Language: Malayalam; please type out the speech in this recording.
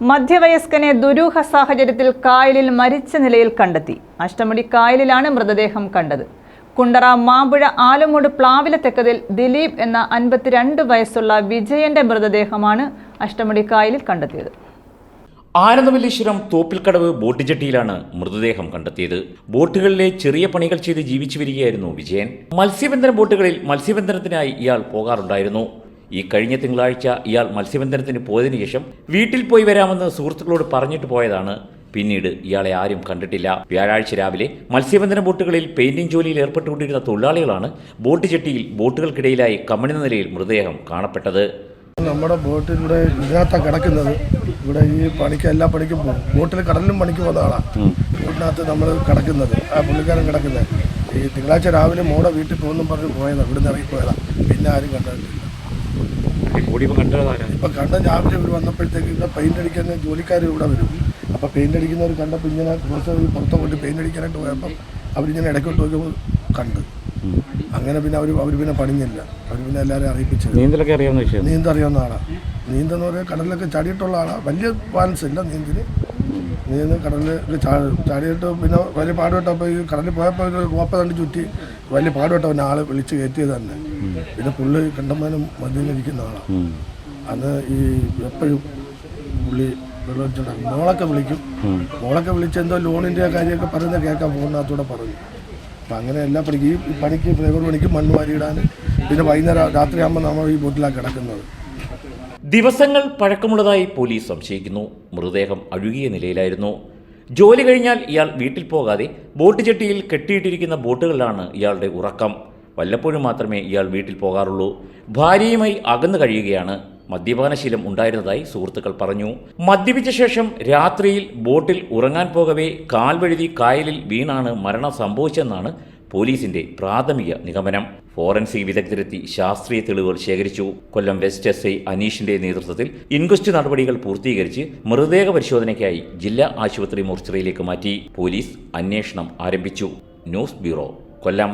മധ്യവയസ്കനെ ദുരൂഹ സാഹചര്യത്തിൽ കായലിൽ മരിച്ച നിലയിൽ കണ്ടെത്തി. അഷ്ടമുടി കായലിലാണ് മൃതദേഹം കണ്ടത്. കുണ്ടറ മാമ്പുഴ ആലമൂട് പ്ലാവില തെക്കതിൽ ദിലീപ് എന്ന അൻപത്തിരണ്ട് വയസ്സുള്ള വിജയന്റെ മൃതദേഹമാണ് അഷ്ടമുടി കായലിൽ കണ്ടെത്തിയത്. ആനന്ദവല്ലീശ്വരം തോപ്പിൽക്കടവ് ബോട്ട് ജെട്ടിയിലാണ് മൃതദേഹം കണ്ടെത്തിയത്. ബോട്ടുകളിലെ ചെറിയ പണികൾ ചെയ്ത് ജീവിച്ചു വരികയായിരുന്നു വിജയൻ. മത്സ്യബന്ധന ബോട്ടുകളിൽ മത്സ്യബന്ധനത്തിനായി ഇയാൾ പോകാറുണ്ടായിരുന്നു. ഈ കഴിഞ്ഞ തിങ്കളാഴ്ച ഇയാൾ മത്സ്യബന്ധനത്തിന് പോയതിനു ശേഷം വീട്ടിൽ പോയി വരാമെന്ന് സുഹൃത്തുക്കളോട് പറഞ്ഞിട്ട് പോയതാണ്. പിന്നീട് ഇയാളെ ആരും കണ്ടിട്ടില്ല. വ്യാഴാഴ്ച രാവിലെ മത്സ്യബന്ധന ബോട്ടുകളിൽ പെയിന്റിംഗ് ജോലിയിൽ ഏർപ്പെട്ടുകൊണ്ടിരുന്ന തൊഴിലാളികളാണ് ബോട്ട് ചെട്ടിയിൽ ബോട്ടുകൾക്കിടയിലായി കമഴുന്ന നിലയിൽ മൃതദേഹം കാണപ്പെട്ടത്. നമ്മുടെ ബോട്ടിലൂടെ ഇതിനകത്താണ് കിടക്കുന്നത്. ഇവിടെ ഈ പണിക്ക് എല്ലാ പണിക്കും പോകും. ബോട്ടിൽ കടലിലും പണിക്ക് പോകുന്ന ആളാണ് ബോട്ടിനകത്ത് നമ്മൾ കിടക്കുന്നത്. ആ പുള്ളിക്കാരൻ കിടക്കുന്നത്. ഈ തിങ്കളാഴ്ച രാവിലെ മോടെ വീട്ടിൽ പോകുന്നു പറഞ്ഞ് പോയതാണ് ഇവിടുന്ന് ഇറങ്ങി പോയതാണ് പിന്നെ ആരും കണ്ടിട്ടില്ല. ഇപ്പം കണ്ട രാവിലെ ഇവർ വന്നപ്പോഴത്തേക്ക് ഇവിടെ പെയിന്റ് അടിക്കാൻ ജോലിക്കാർ ഇവിടെ വരും. അപ്പോൾ പെയിന്റ് അടിക്കുന്നവർ കണ്ടപ്പോൾ ഇങ്ങനെ കുറച്ച് പുറത്തു പോയിട്ട് പെയിന്റ് അടിക്കാനായിട്ട് പോയപ്പോൾ അവരിങ്ങനെ ഇടയ്ക്കോട്ട് നോക്കിയപ്പോൾ കണ്ട്. അങ്ങനെ പിന്നെ അവർ അവർ പിന്നെ പണിഞ്ഞില്ല. അവർ പിന്നെ എല്ലാവരും അറിയിപ്പിച്ചു നീന്തലൊക്കെ അറിയാവുന്ന നീന്തറിയാവുന്ന ആളാണ് നീന്തെന്ന് പറയാൻ കടലിലൊക്കെ ചാടിയിട്ടുള്ള ആളാണ് വലിയ ബാലൻസ് ഇല്ല നീന്തിന് നീന്ത് കടലിൽ ചാടിയിട്ട് പിന്നെ വലിയ പാടുപെട്ടപ്പോൾ ഈ കടലിൽ പോയപ്പോൾ കോപ്പ കണ്ട് ചുറ്റി വലിയ പാടുപെട്ടവൻ ആളെ വിളിച്ച് കയറ്റിയത് തന്നെ. പിന്നെ പുള്ളി കണ്ടമാനം മദ്യപിക്കുന്ന ആളാണ് അന്ന് ഈ എപ്പോഴും പുള്ളി വെള്ളമടിച്ചുണ്ടാകും മോളൊക്കെ വിളിക്കും. മോളൊക്കെ വിളിച്ച് എന്തോ ലോണിന്റെ കാര്യമൊക്കെ പറയുന്നത് കേൾക്കാൻ ഫോണിനകത്തൂടെ പറഞ്ഞു. അപ്പം അങ്ങനെ എല്ലാ പണിക്കും ഈ പണിക്ക് ഫ്ലേവർ പണിക്ക് മണ്ണ് വാരിയിടാൻ പിന്നെ വൈകുന്നേരം രാത്രിയാകുമ്പോൾ നമ്മൾ ഈ ബോട്ടിലാണ് കിടക്കുന്നത്. ദിവസങ്ങൾ പഴക്കമുള്ളതായി പോലീസ് സംശയിക്കുന്നു. മൃതദേഹം അഴുകിയ നിലയിലായിരുന്നു. ജോലി കഴിഞ്ഞാൽ ഇയാൾ വീട്ടിൽ പോകാതെ ബോട്ട് ജെട്ടിയിൽ കെട്ടിയിട്ടിരിക്കുന്ന ബോട്ടുകളിലാണ് ഇയാളുടെ ഉറക്കം. വല്ലപ്പോഴും മാത്രമേ ഇയാൾ വീട്ടിൽ പോകാറുള്ളൂ. ഭാര്യയുമായി അകന്നു കഴിയുകയാണ്. മദ്യപാനശീലം ഉണ്ടായിരുന്നതായി സുഹൃത്തുക്കൾ പറഞ്ഞു. മദ്യപിച്ച ശേഷം രാത്രിയിൽ ബോട്ടിൽ ഉറങ്ങാൻ പോകവേ കാൽവഴുതി കായലിൽ വീണാണ് മരണം സംഭവിച്ചെന്നാണ് പോലീസിന്റെ പ്രാഥമിക നിഗമനം. ഫോറൻസിക് വിദഗ്ധരെത്തി ശാസ്ത്രീയ തെളിവുകൾ ശേഖരിച്ചു. കൊല്ലം വെസ്റ്റ് എസ് ഐ അനീഷിന്റെ നേതൃത്വത്തിൽ ഇൻക്വസ്റ്റ് നടപടികൾ പൂർത്തീകരിച്ച് മൃതദേഹ പരിശോധനയ്ക്കായി ജില്ലാ ആശുപത്രി മോർച്ചറിയിലേക്ക് മാറ്റി പോലീസ് അന്വേഷണം ആരംഭിച്ചു. News bureau Kollam.